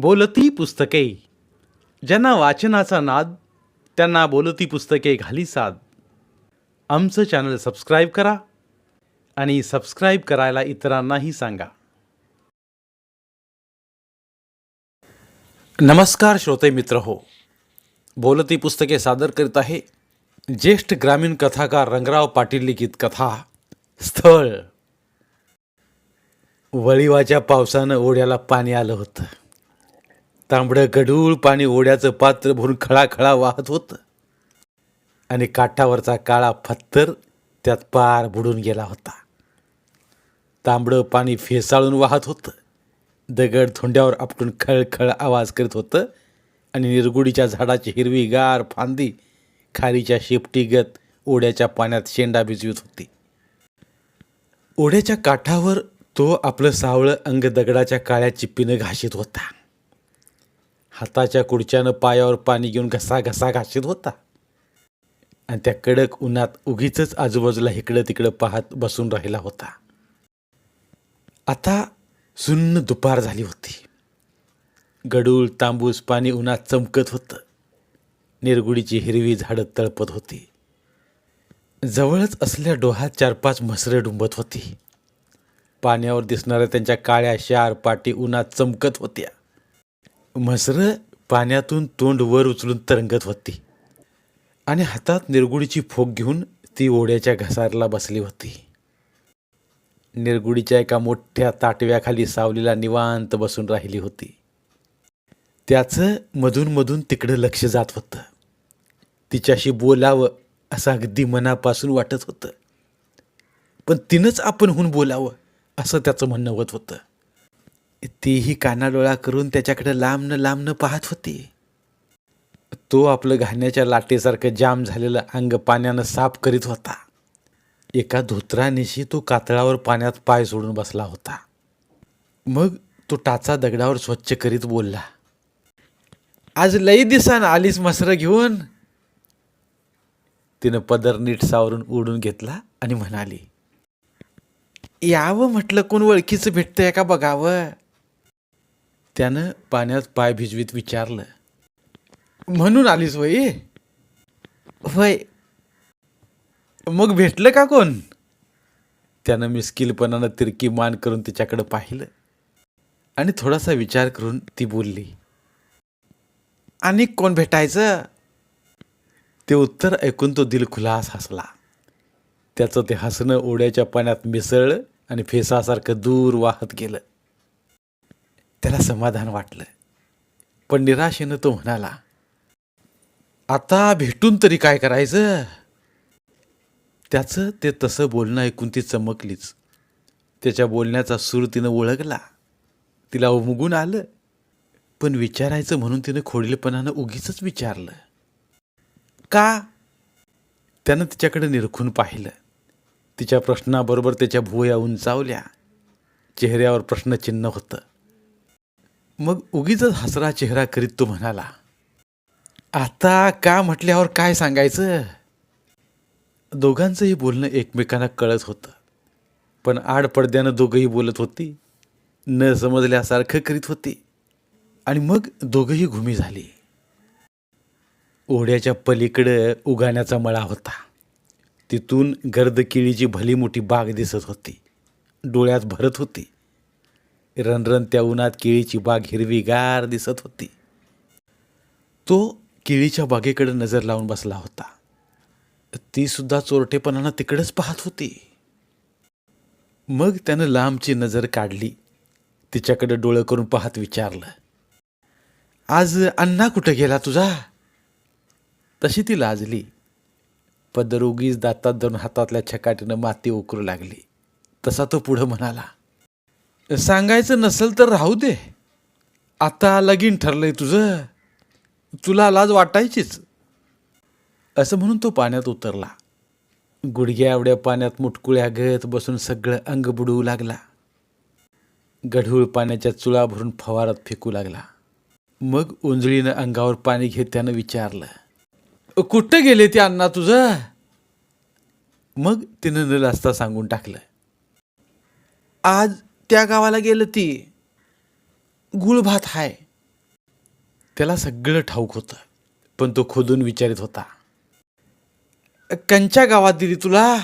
बोलती पुस्तके. ज्यांना वाचनाचा नाद त्यांना बोलती पुस्तके घाली साद. आमचं चॅनल सबस्क्राईब करा आणि सबस्क्राईब करायला इतरांनाही सांगा. नमस्कार श्रोते मित्र हो. बोलती पुस्तके सादर करीत आहे ज्येष्ठ ग्रामीण कथाकार रंगराव पाटील लिखित कथा स्थळ. वळीवाच्या पावसानं ओढ्याला पाणी आलं होतं. तांबडं गढूळ पाणी ओढ्याचं पात्र भरून खळाखळा वाहत होतं. आणि काठावरचा काळा फत्तर त्यात पार बुडून गेला होता. तांबडं पाणी फेसाळून वाहत होतं. दगड थोंड्यावर आपटून खळखळ आवाज करीत होतं. आणि निरगुडीच्या झाडाची हिरवीगार फांदी खारीच्या शेपटीगत ओढ्याच्या पाण्यात शेंडा भिजवीत होती. ओढ्याच्या काठावर तो आपलं सावळं अंग दगडाच्या काळ्या चिप्पीनं घाशीत होता. हाताच्या कुडच्यानं पायावर पाणी घेऊन घसा घसा घाशीत होता. आणि त्या कडक उन्हात उगीच आजूबाजूला इकडं तिकडं पाहत बसून राहिला होता. आता सुन्न दुपार झाली होती. गडूळ तांबूस पाणी उन्हात चमकत होतं. निरगुडीची हिरवी झाडं तळपत होती. जवळच असल्या डोहात चार पाच म्हसरे डुंबत होती. पाण्यावर दिसणाऱ्या त्यांच्या काळ्या शार पाटी उन्हात चमकत होत्या. म्हसरं पाण्यातून तोंड वर उचलून तरंगत होती. आणि हातात निरगुडीची फोक घेऊन ती ओढ्याच्या घसारला बसली होती. निरगुडीच्या एका मोठ्या ताटव्याखाली सावलीला निवांत बसून राहिली होती. त्याचं मधून तिकडं लक्ष जात होतं. तिच्याशी बोलावं असं अगदी मनापासून वाटत होतं. पण तिनंच आपणहून बोलावं असं त्याचं म्हणणं होत होतं. तीही कानाडोळा करून त्याच्याकडे लांबनं लांबनं पाहत होती. तो आपलं घाण्याच्या लाटेसारखं जाम झालेलं अंग पाण्यानं साफ करीत होता. एका धोत्रानिशी तो कातळावर पाण्यात पाय सोडून बसला होता. मग तो टाचा दगडावर स्वच्छ करीत बोलला आज लई दिसान आलीस मसरं घेऊन. तिनं पदर नीट सावरून ओढून घेतला आणि म्हणाली यावं म्हटलं कोण ओळखीचं भेटतंय का बघावं? त्यानं पाण्यात पाय भिजवीत विचारलं. म्हणून आलीस वय होय. मग भेटलं का कोण? त्यानं मिस्किलपणानं तिरकी मान करून तिच्याकडे पाहिलं आणि थोडासा विचार करून ती बोलली. आणि कोण भेटायचं? ते उत्तर ऐकून तो दिलखुलास हसला. त्याचं ते हसणं ओढ्याच्या पाण्यात मिसळलं आणि फेसासारखं दूर वाहत गेलं. त्याला समाधान वाटलं. पण निराशेनं तो म्हणाला आता भेटून तरी काय करायचं? त्याचं ते तसं बोलणं ऐकून ती चमकलीच. त्याच्या बोलण्याचा सूर तिनं ओळखला. तिला उमगून आलं. पण विचारायचं म्हणून तिनं खोडलेपणानं उगीच विचारलं. का? त्यानं तिच्याकडे निरखून पाहिलं. तिच्या प्रश्नाबरोबर त्याच्या भुवया उंचावल्या. चेहऱ्यावर प्रश्नचिन्ह होतं. मग उगीच हसरा चेहरा करीत तो म्हणाला आता का म्हटल्यावर काय सांगायचं? दोघांचंही बोलणं एकमेकांना कळत होतं पण आड पडद्यानं दोघंही बोलत होती न समजल्यासारखं करीत होती आणि मग दोघंही घुमी झाली. ओढ्याच्या पलीकडं उगाण्याचा मळा होता. तिथून गर्द केळीची भली मोठी बाग दिसत होती. डोळ्यात भरत होती. रणरणत्या उन्हात केळीची बाग हिरवीगार दिसत होती. तो केळीच्या बागेकडे नजर लावून बसला होता. ती सुद्धा चोरटेपणानं तिकडेच पाहत होती. मग त्यानं लांबची नजर काढली. तिच्याकडे डोळं करून पाहत विचारलं आज अण्णा कुठं गेला तुझा? तशी ती लाजली. पदर उगीच दातात धरून हातातल्या छकाटीनं माती उकरू लागली. तसा तो पुढं म्हणाला सांगायचं नसेल तर राहू दे. आता लगीन ठरलंय तुझं. तुला लाज वाटायचीच. असं म्हणून तो पाण्यात उतरला. गुडघ्या एवढ्या पाण्यात मुटकुळ्या गत बसून सगळं अंग बुडवू लागला. गढूळ पाण्याच्या चुळा भरून फवारात फेकू लागला. मग उंजळीनं अंगावर पाणी घेत त्यानं विचारलं कुठं गेले ते अण्णा तुझं? मग तिनं न लाजता सांगून टाकलं आज त्या गावाला गेलं ती गुळभात हाय. त्याला सगळं ठाऊक होतं पण तो खोदून विचारित होता कंच्या गावात दिली तुला.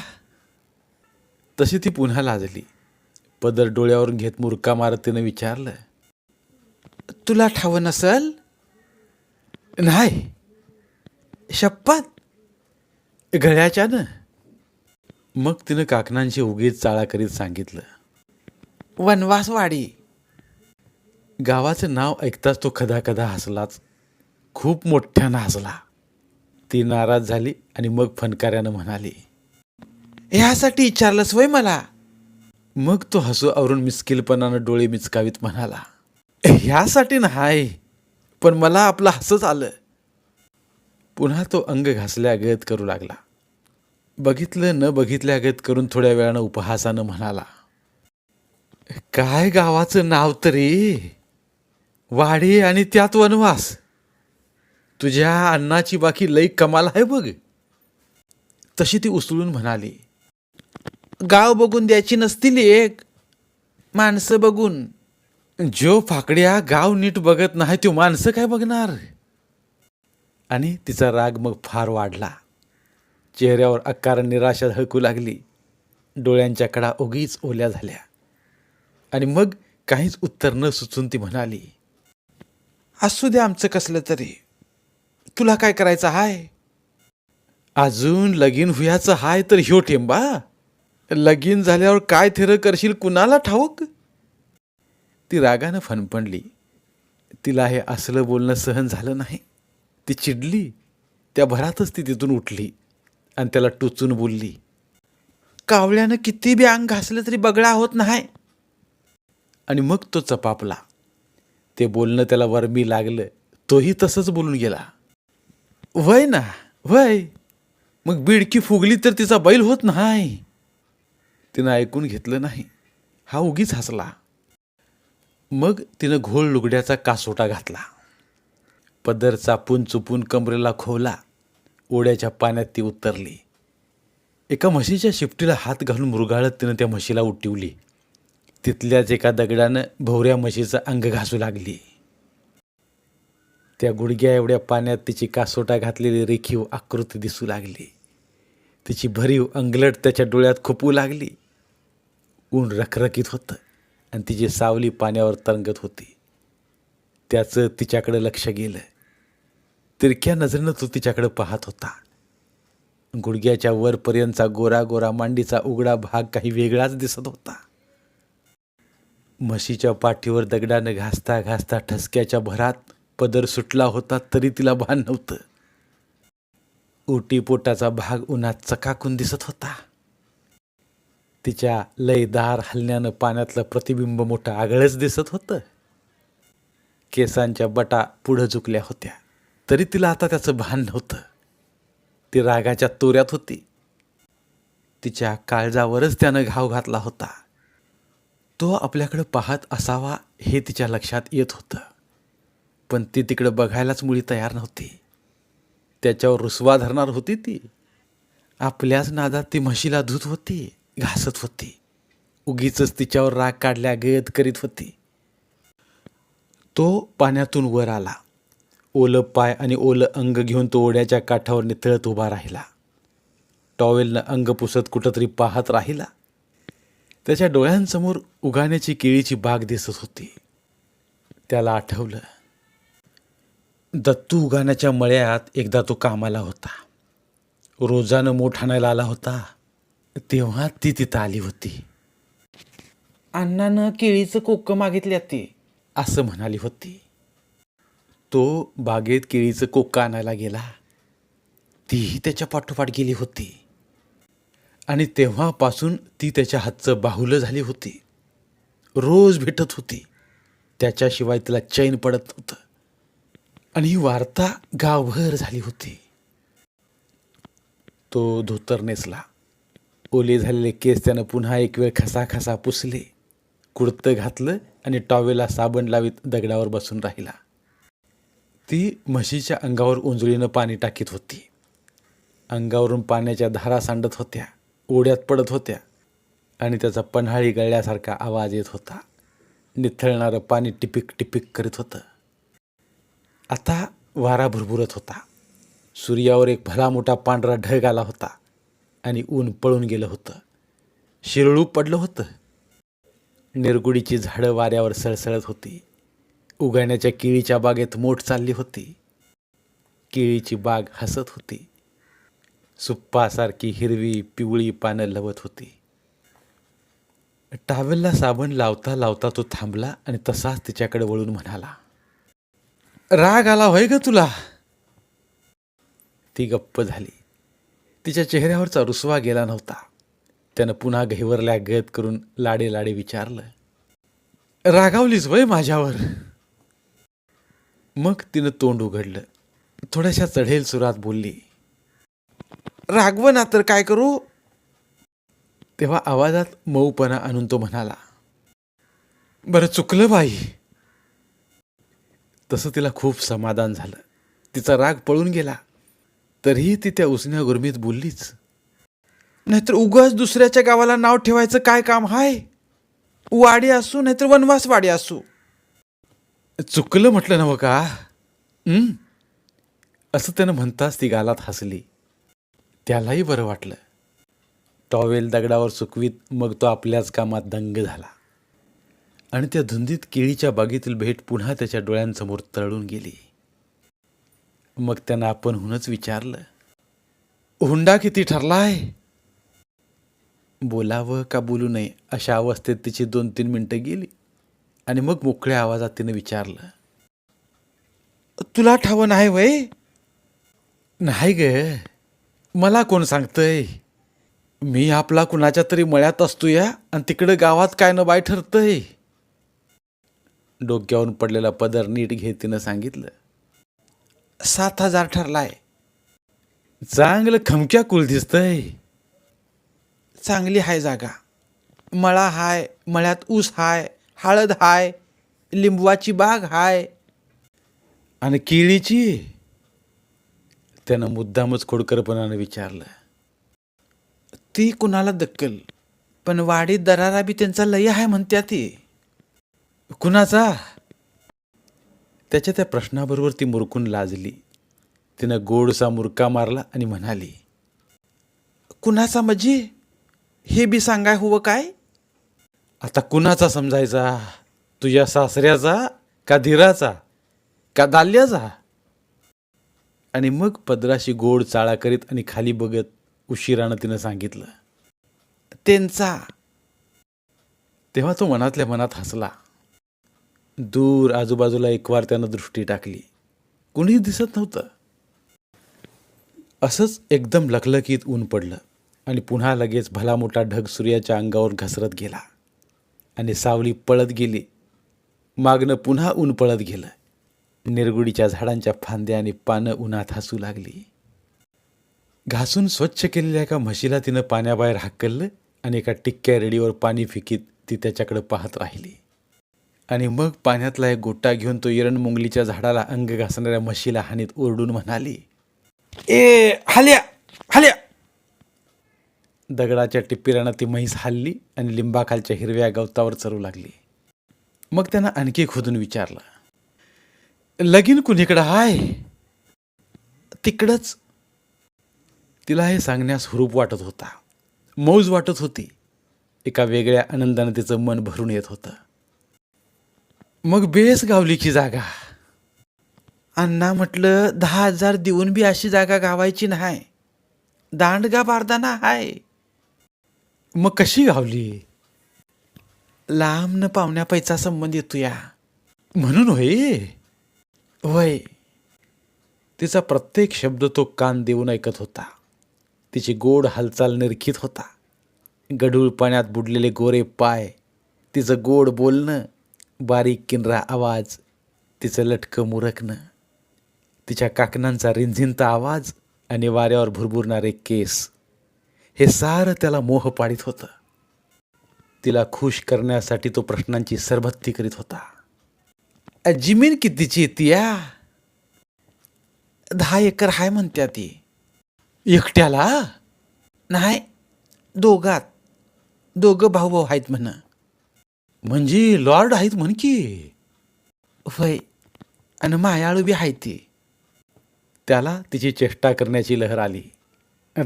तशी ती पुन्हा लाजली. पदर डोळ्यावरून घेत मुरका मारत तिनं विचारलं तुला ठाव नसल? नाही. शपथ? घड्याच्यानं मग तिनं काकणांशी उगीच चाळा करीत सांगितलं वनवासवाडी. गावाचं नाव ऐकताच तो कदा हसलाच. खूप मोठ्यानं हसला. ती नाराज झाली आणि मग फनकाऱ्यानं म्हणाली ह्यासाठी विचारलंस वय मला? मग तो हसू आवरून मिस्किलपणानं डोळे मिचकावीत म्हणाला ह्यासाठी नाही पण मला आपलं हसच आलं. पुन्हा तो अंग घासल्यागत करू लागला. बघितलं न बघितल्यागत करून थोड्या वेळानं उपहासानं म्हणाला काय गावाचं नाव तरी? वाडी आणि त्यात वनवास. तुझ्या अन्नाची बाकी लई कमाल आहे बघ. तशी ती उसळून म्हणाली. गाव बघून द्यायची नसतील एक. माणसं बघून. जो फाकड्या गाव नीट बघत नाही तो माणसं काय बघणार? आणि तिचा राग मग फार वाढला. चेहऱ्यावर अकार निराशा हळकू लागली. डोळ्यांच्या कडा उगीच ओल्या झाल्या. आणि मग काहीच उत्तर न सुचून ती म्हणाली असू दे आमचं कसलं तरी. तुला काय करायचं हाय? अजून लगीन हुयाचं हाय तर ह्यो ठेंबा. लगीन झाल्यावर काय थेरं करशील कुणाला ठाऊक? ती रागानं फणफणली. तिला हे असलं बोलणं सहन झालं नाही. ती चिडली. त्या भरातच ती तिथून उठली आणि त्याला टोचून बोलली कावळ्यानं किती बी अंग घासलं तरी बगळा होत नाही. आणि मग तो चपापला. ते बोलणं त्याला वरमी लागलं. तोही तसंच बोलून गेला. वय ना वय. मग बिडकी फुगली तर तिचा बैल होत नाही. तिनं ऐकून घेतलं नाही. हा उगीच हसला. मग तिनं घोळ लुगड्याचा कासोटा घातला. पदर चापून चुपून कमरेला खोवला. ओढ्याच्या पाण्यात ती उतरली. एका म्हशीच्या शिफ्टीला हात घालून मृगाळत तिनं त्या म्हशीला उठिवली. तिथल्याच एका दगडानं भोवऱ्या म्हशीचं अंग घासू लागली. त्या गुडघ्या एवढ्या पाण्यात तिची कासोटा घातलेली रेखीव आकृती दिसू लागली. तिची भरीव अंगलट त्याच्या डोळ्यात खुपू लागली. ऊन रखरखीत होतं आणि तिची सावली पाण्यावर तरंगत होती त्याचं तिच्याकडं लक्ष गेलं. तिरक्या नजरेनं तो तिच्याकडं पाहत होता. गुडघ्याच्या वरपर्यंतचा गोरा गोरा मांडीचा उघडा भाग काही वेगळाच दिसत होता. म्हशीच्या पाठीवर दगडानं घासता घासता ठसक्याच्या भरात पदर सुटला होता तरी तिला भान नव्हतं. ओटीपोटाचा भाग उन्हात चकाकून दिसत होता. तिच्या लयदार हलण्यानं पाण्यातलं प्रतिबिंब मोठं आगळच दिसत होतं. केसांच्या बटा पुढं झुकल्या होत्या तरी तिला आता त्याचं भान नव्हतं. ती रागाच्या तोऱ्यात होती. तिच्या काळजावरच त्यानं घाव घातला होता. तो आपल्याकडं पाहत असावा हे तिच्या लक्षात येत होतं. पण ती तिकडं बघायलाच मुळी तयार नव्हती. त्याच्यावर रुसवा धरणार होती ती. आपल्याच नादात ती म्हशीला धुत होती घासत होती. उगीच तिच्यावर राग काढल्या गयत करीत होती. तो पाण्यातून वर आला. ओलं पाय आणि ओलं अंग घेऊन तो ओढ्याच्या काठावर नितळत उभा राहिला. टॉवेलनं अंग पुसत कुठंतरी पाहत राहिला. त्याच्या डोळ्यांसमोर उगाण्याची केळीची बाग दिसत होती. त्याला आठवलं दत्तू उगाण्याच्या मळ्यात एकदा तो कामाला होता. रोजानं मोठ आणायला आला होता. तेव्हा ती तिथं आली होती. अण्णानं केळीचं कोक्क मागितल्या ती असं म्हणाली होती. तो बागेत केळीचं कोक्क आणायला गेला. तीही त्याच्या पाठोपाठ गेली होती. आणि तेव्हापासून ती त्याच्या हातचं बाहुलं झाली होती. रोज भेटत होती. त्याच्याशिवाय तिला चैन पडत नव्हतं. आणि ही वार्ता गावभर झाली होती. तो धोतर नेसला. ओले झालेले केस त्यानं पुन्हा एक वेळ खसा खसा पुसले. कुडतं घातलं आणि टॉवेला साबण लावीत दगडावर बसून राहिला. ती म्हशीच्या अंगावर उंजळीनं पाणी टाकीत होती. अंगावरून पाण्याच्या धारा सांडत होत्या. ओढ्यात पडत होत्या आणि त्याचा पन्हाळी गळल्यासारखा आवाज येत होता. निथळणारं पाणी टिपिक टिपिक करीत होतं. आता वारा भुरभुरत होता. सूर्यावर एक भला मोठा पांढरा ढग आला होता आणि ऊन पळून गेलं होतं. शिरळू पडलं होतं. निरगुडीची झाडं वाऱ्यावर सळसळत होती. उगाण्याच्या केळीच्या बागेत मोठ चालली होती. केळीची बाग हसत होती. सुप्पासारखी हिरवी पिवळी पानं लवत होती. टावेलला साबण लावता लावता तो थांबला आणि तसाच तिच्याकडे वळून म्हणाला राग आला होय ग तुला? ती गप्प झाली. तिच्या चेहऱ्यावरचा रुसवा गेला नव्हता. त्यानं पुन्हा घेवरल्या गत करून लाडे लाडे विचारलं रागावलीच वय माझ्यावर? मग तिनं तोंड उघडलं. थोड्याशा चढेल सुरात बोलली रागव ना तर काय करू? तेव्हा आवाजात मऊपणा आणून तो म्हणाला बरं चुकलं बाई. तसं तिला खूप समाधान झालं. तिचा राग पळून गेला. तरीही ती त्या उसण्या गुरमीत बोललीच नाहीतर उगाच दुसऱ्याच्या गावाला नाव ठेवायचं काय काम हाय? वाडी असू नाहीतर वनवास वाडी असू. चुकलं म्हटलं नवं हो का? असं त्यानं म्हणताच ती गालात हसली. त्यालाही बरं वाटलं. टॉवेल दगडावर सुकवीत मग तो आपल्याच कामात दंग झाला. आणि त्या धुंदीत केळीच्या बागेतील भेट पुन्हा त्याच्या डोळ्यांसमोर तळून गेली. मग त्यानं आपणहूनच विचारलं हुंडा किती ठरलाय? बोलावं का बोलू नये अशा अवस्थेत तिची दोन तीन मिनटं गेली. आणि मग मोकळ्या आवाजात तिनं विचारलं तुला ठावं नाही वय? नाही ग. मला कोण सांगतंय? मी आपला कुणाच्या तरी मळ्यात असतो या आणि तिकडं गावात काय न बाय ठरतंय. डोक्यावरून पडलेला पदर नीट घेत तिनं सांगितलं. सात हजार ठरलाय. चांगलं खमक्या कुल दिसतंय. चांगली हाय जागा. मळा हाय मळ्यात ऊस हाय हळद हाय लिंबवाची बाग हाय. आणि केळीची? त्यानं मुद्दामच खोडकरपणानं विचारलं. ती कुणाला दक्कल? पण वाडीत दरारा बी त्यांचा लय आहे म्हणत्या ती. कुणाचा? त्याच्या त्या प्रश्नाबरोबर ती मुरकून लाजली. तिनं गोडसा मुरका मारला आणि म्हणाली कुणाचा मजी? हे बी सांगाय हवं काय? आता कुणाचा समजायचा? तुझ्या सासऱ्याचा? का धीराचा? का दाल्याचा आणि मग पदराशी गोड चाळा करीत आणि खाली बघत उशिरानं तिनं सांगितलं त्यांचा. तेव्हा तो मनातल्या मनात हसला. दूर आजूबाजूला एकवार त्यानं दृष्टी टाकली. कुणीच दिसत नव्हतं. असंच एकदम लखलखीत ऊन पडलं आणि पुन्हा लगेच भला मोठा ढग सूर्याच्या अंगावर घसरत गेला आणि सावली पळत गेली. मागणं पुन्हा ऊन पळत गेलं. निरगुडीच्या झाडांच्या फांद्या आणि पानं उन्हात हसू लागली. घासून स्वच्छ केलेल्या एका म्हशीला तिनं पाण्याबाहेर हाकललं आणि एका टिक्क्या रेडीवर पाणी फिकीत ती त्याच्याकडे पाहत राहिली. आणि मग पाण्यातला एक गोटा घेऊन तो इरण मुंगलीच्या झाडाला अंग घासणाऱ्या म्हशीला हानीत ओरडून म्हणाली ए हाल्या हाल्या. दगडाच्या टिप्पिरानं ती म्हैस हल्ली आणि लिंबाखालच्या हिरव्या गवतावर चरू लागली. मग त्यानं आणखी खोदून विचारलं लगीन कुणीकडं हाय? तिकडंच. तिला हे सांगण्यास हुरूप वाटत होता. मौज वाटत होती. एका वेगळ्या आनंदानं तिचं मन भरून येत होतं. मग बेस गावलीची जागा. अण्णा म्हटलं दहा हजार देऊन बी अशी जागा गावायची नाही. दांडगा बारदाना हाय. मग कशी गावली? लांब न पाहुण्या पैसा संबंध येतो या म्हणून होय. वय. तिचा प्रत्येक शब्द तो कान देऊन ऐकत होता. तिची गोड हालचाल निरखीत होता. गढूळ पाण्यात बुडलेले गोरे पाय तिचं गोड बोलणं बारीक किनरा आवाज तिचं लटकं मुरकणं तिच्या काकणांचा रिंझिंता आवाज आणि वाऱ्यावर भुरभुरणारे केस. हे सारं त्याला मोह पाडित होतं. तिला खुश करण्यासाठी तो प्रश्नांची सरबत्ती करीत होता. जमीन कितीची येते या? दहा एकर हाय म्हणत्या ती. एकट्याला? नाही दोघात. दोघं भाऊ भाऊ आहेत म्हण. म्हणजे लॉर्ड आहेत म्हण की. होय आणि मायाळू बी आहे ती. त्याला तिची चेष्टा करण्याची लहर आली.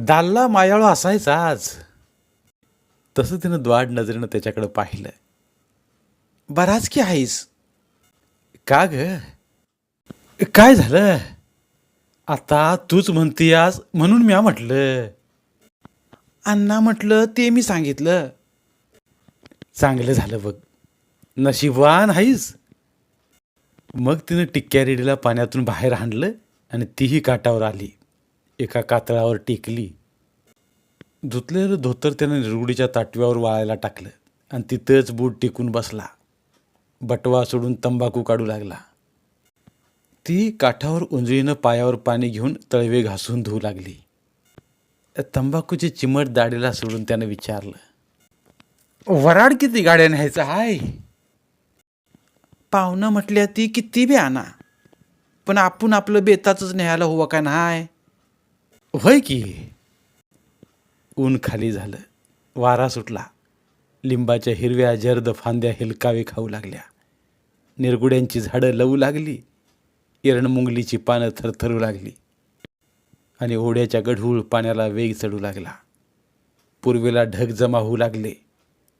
दाल्ला मायाळू असायचा आज. तसं तिनं द्वाड नजरेनं त्याच्याकडं पाहिलं. बराच की आहेस का ग? काय झालं? आता तूच म्हणतीयास म्हणून म्या म्हटलं. अण्णा म्हटलं ते मी सांगितलं. चांगलं झालं बघ. नशिबवान आहेस मग तिनं टिक्क्या रेडीला पाण्यातून बाहेर आणलं आणि तीही काठावर आली. एका कातळावर टेकली. धुतलेलं धोतर त्यानं निरगुडीच्या ताटव्यावर वाळायला टाकलं आणि तिथंच बूट टेकून बसला. बटवा सोडून तंबाखू काढू लागला. ती काठावर उंजळीनं पायावर पाणी घेऊन तळवे घासून धुवू लागली. तंबाखूची चिमट दाढीला सोडून त्यानं विचारलं वराड किती गाड्या न्यायचं हाय? पाहुणं म्हटल्या ती किती बी आणा पण आपण आपलं बेताचंच न्यायला हवं का नाय होय की. ऊन खाली झालं वारा सुटला. लिंबाच्या हिरव्या जर्द फांद्या हिलकावे खाऊ लागल्या. निरगुड्यांची झाडं लवू लागली. एरणमुंगलीची पानं थरथरू लागली. आणि ओढ्याच्या गढूळ पाण्याला वेग चढू लागला. पूर्वेला ढग जमा होऊ लागले.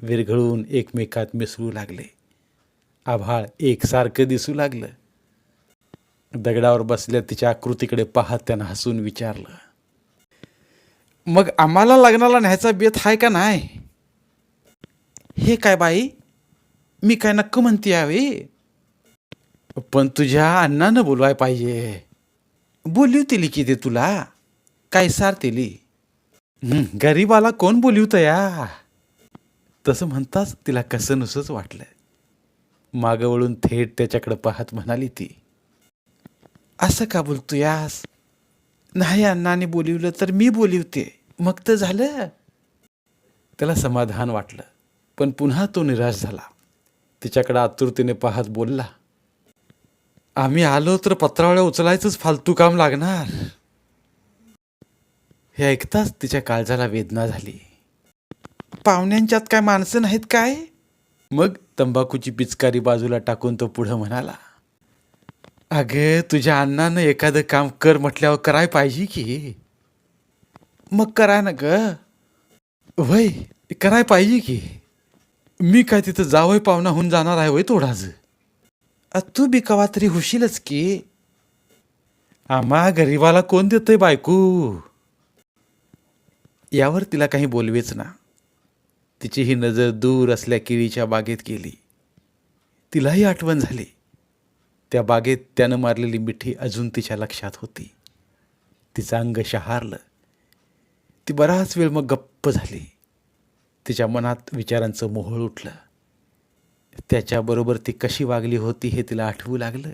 विरघळून एकमेकात मिसळू लागले. आभाळ एकसारखं दिसू लागलं. दगडावर बसल्या तिच्या आकृतीकडे पाहत त्यानं हसून विचारलं मग आम्हाला लग्नाला न्यायचा बेत आहे का नाही? हे काय बाई? मी काय नक्क म्हणते यावे? पण तुझ्या अण्णानं बोलवाय पाहिजे. बोलिवतेली की ते तुला. काय सारतेली हं, गरीबाला कोण बोलिवत या? तसं म्हणताच तिला कसं नुसंच वाटलं मागं वळून थेट त्याच्याकडे पाहत म्हणाली ती. असं का बोलतो यास? नाही अण्णाने बोलिवलं तर मी बोलिवते. मग तर झालं. त्याला समाधान वाटलं. पण पुन्हा तो निराश झाला. तिच्याकडे आतुरतेने पाहत बोलला आम्ही आलो तर पत्रावळ्या उचलायचंच फालतू काम लागणार. हे ऐकताच तिच्या काळजाला वेदना झाली. पाहुण्यांच्यात काय माणसं नाहीत काय? मग तंबाखूची पिचकारी बाजूला टाकून तो पुढं म्हणाला अगं तुझ्या अण्णानं एखादं काम कर म्हटल्यावर कराय पाहिजे की? मग कराय ना ग. वय कराय पाहिजे की? मी काय तिथं जावय पाहुणा होऊन जाणार आहे वय थोडाच तू बी कवा तरी होशीलच की. आम्हा गरीबाला कोण देतंय बायकू? यावर तिला काही बोलवेच ना. तिची ही नजर दूर असल्या केळीच्या बागेत गेली. तिलाही आठवण झाली. त्या बागेत त्यानं मारलेली मिठी अजून तिच्या लक्षात होती. तिचं अंग शहारलं. ती बराच वेळ मग गप्प झाली. तिच्या मनात विचारांचं मोहळ उठलं. त्याच्याबरोबर ती कशी वागली होती हे तिला आठवू लागलं.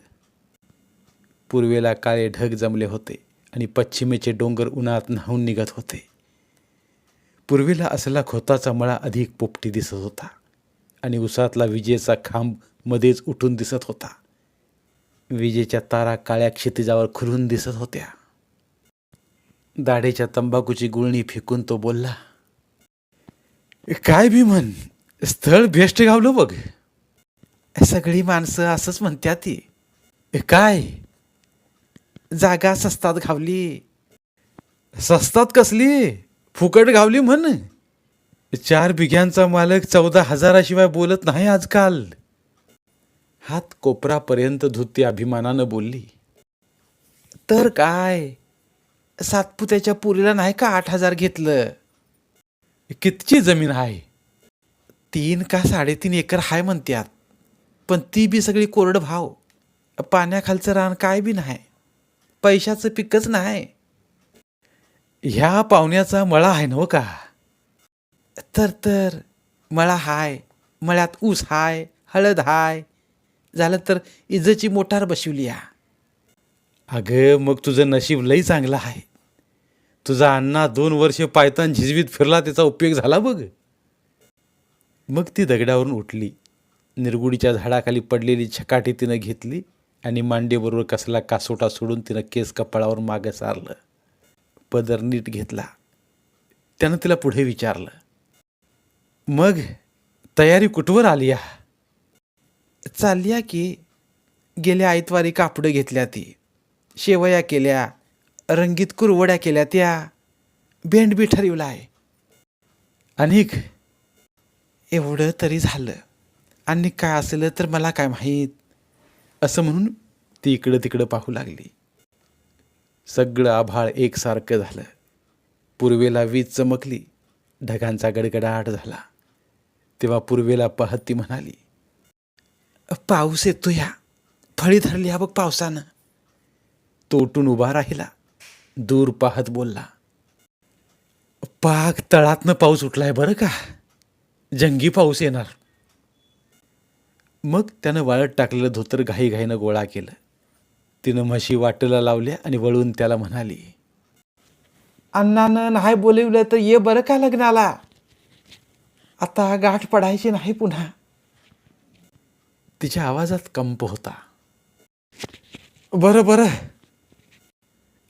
पूर्वेला काळे ढग जमले होते आणि पश्चिमेचे डोंगर उन्हात न्हावून निघत होते. पूर्वेला असला खोताचा मळा अधिक पोपटी दिसत होता आणि उसातला विजेचा खांब मध्येच उठून दिसत होता. विजेच्या तारा काळ्या क्षितिजावर खुलून दिसत होत्या. दाढेच्या तंबाखूची गुळणी फेकून तो बोलला काय भी म्हण स्थळ बेस्ट गावलं बघ. सगळी माणसं असंच म्हणत्यात ती. काय? जागा स्वस्तात घावली. स्वस्तात कसली? फुकट गावली म्हण. चार बिघ्यांचा मालक चौदा हजाराशिवाय बोलत नाही आजकाल. हात कोपरापर्यंत धुती अभिमानानं बोलली. तर काय? सातपुत्याच्या पुरीला नाही का आठ हजार घेतलं? कितची जमीन आहे तीन का साडेतीन एकर आहे म्हणत्यात. पण ती बी सगळी कोरड भाव. पाण्याखालचं रान काय बी नाही. पैशाचं पिकच नाही. ह्या पाहुण्याचा मळा आहे नव का? तर तर मळा हाय मळ्यात ऊस हाय हळद हाय. झालं तर इजची मोटार बसवली या. अगं मग तुझं नशीब लई चांगलं आहे तुझा अण्णा दोन वर्ष पायतान झिजवीत फिरला त्याचा उपयोग झाला बघ. मग ती दगडावरून उठली. निरगुडीच्या झाडाखाली पडलेली छकाटी तिनं घेतली आणि मांडीबरोबर कसला कासोटा सोडून तिनं केस कपाळावर मागं सारलं. पदर नीट घेतला. त्यानं तिला पुढे विचारलं मग तयारी कुठवर आली या चालल्या की गेल्या आयतवारी कापडं घेतल्या ती. शेवया केल्या. रंगीत कुरवड्या केल्या त्या. बेंडबी ठरवला आहे. अनिक एवढं तरी झालं. आणि काय असलं तर मला काय माहीत? असं म्हणून ती इकडं तिकडं पाहू लागली. सगळं आभाळ एकसारखं झालं. पूर्वेला वीज चमकली. ढगांचा गडगडाट झाला. तेव्हा पूर्वेला पाहत ती म्हणाली पाऊस येतो या फळी धरली हा बघ पावसानं. तो उठून उभा राहिला. दूर पाहत बोलला पाक तळातनं पाऊस उठलाय बरं का? जंगी पाऊस येणार. मग त्यानं वाळत टाकलेलं धोतर घाईघाईनं गोळा केलं. तिनं म्हशी वाटेला लावल्या आणि वळून त्याला म्हणाली अण्णानं नाही बोलवलं तर ये बरं का लग्नाला? आता गाठ पडायची नाही पुन्हा. तिच्या आवाजात कंप होता. बरं बरं.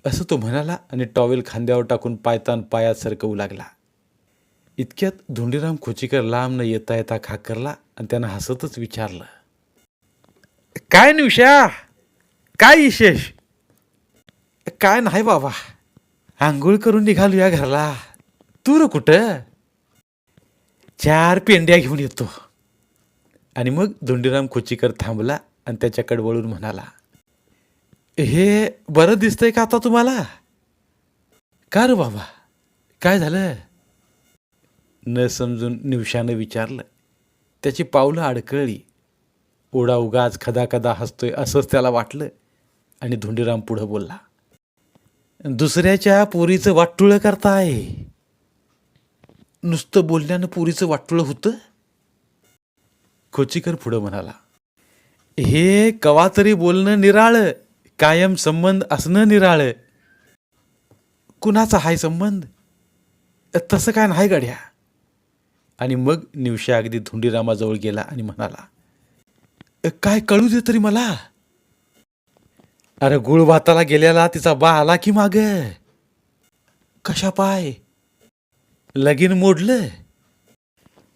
असं तो म्हणाला आणि टॉवेल खांद्यावर टाकून पायतान पायात सरकवू लागला. इतक्यात धोंडीराम खोचीकर लांब न येता येता खाकरला आणि त्यानं हसतच विचारलं. काय निवशा काय विशेष? काय नाही बाबा. आंघोळ करून निघालो या घरला. तू र कुठं? चार पेंड्या घेऊन येतो. आणि मग धोंडीराम खोचीकर थांबला आणि त्याच्याकडे वळून म्हणाला. हे बरं दिसतंय का आता तुम्हाला? का रे बाबा? काय झालं? न समजून निवशानं विचारलं. त्याची पावलं अडकळली. ओढा उगाच खदा खदा हसतोय असंच त्याला वाटलं आणि धोंडीराम पुढं बोलला दुसऱ्याच्या पोरीचं वाटुळं करताय. नुसतं बोलण्यानं पोरीचं वाटुळं होतं? खोचीकर पुढं म्हणाला हे कवा तरी बोलणं निराळं. कायम संबंध असणं निराळं कुणाचा हाय संबंध? तसं काय नाही गड्या. आणि मग निवशा अगदी धुंडीरामाजवळ गेला आणि म्हणाला काय कळू दे तरी मला. अरे गुळ भाताला गेलेला तिचा बा आला की माग? कशा पाय? लगीन मोडलं?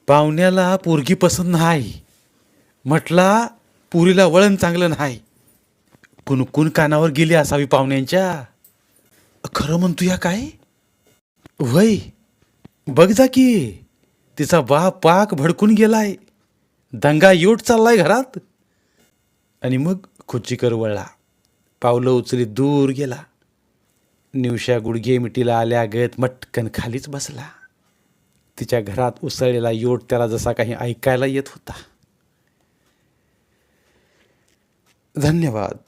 पाहुण्याला पोरगी पसंत नाही. म्हटला पुरीला वळण चांगलं नाही. कुणकुण कानावर गेली असावी पाहुण्यांच्या? खरं म्हणतो या काय? वय बघ जा की तिचा बाप पाक भडकून गेलाय. दंगा योट चाललाय घरात. आणि मग खुच्चीकर वळला. पावलं उचलीत दूर गेला. निवशा गुडघे मिठीला आल्यागत मटकन खालीच बसला. तिच्या घरात उसळलेला योट त्याला जसा काही ऐकायला येत होता. धन्यवाद.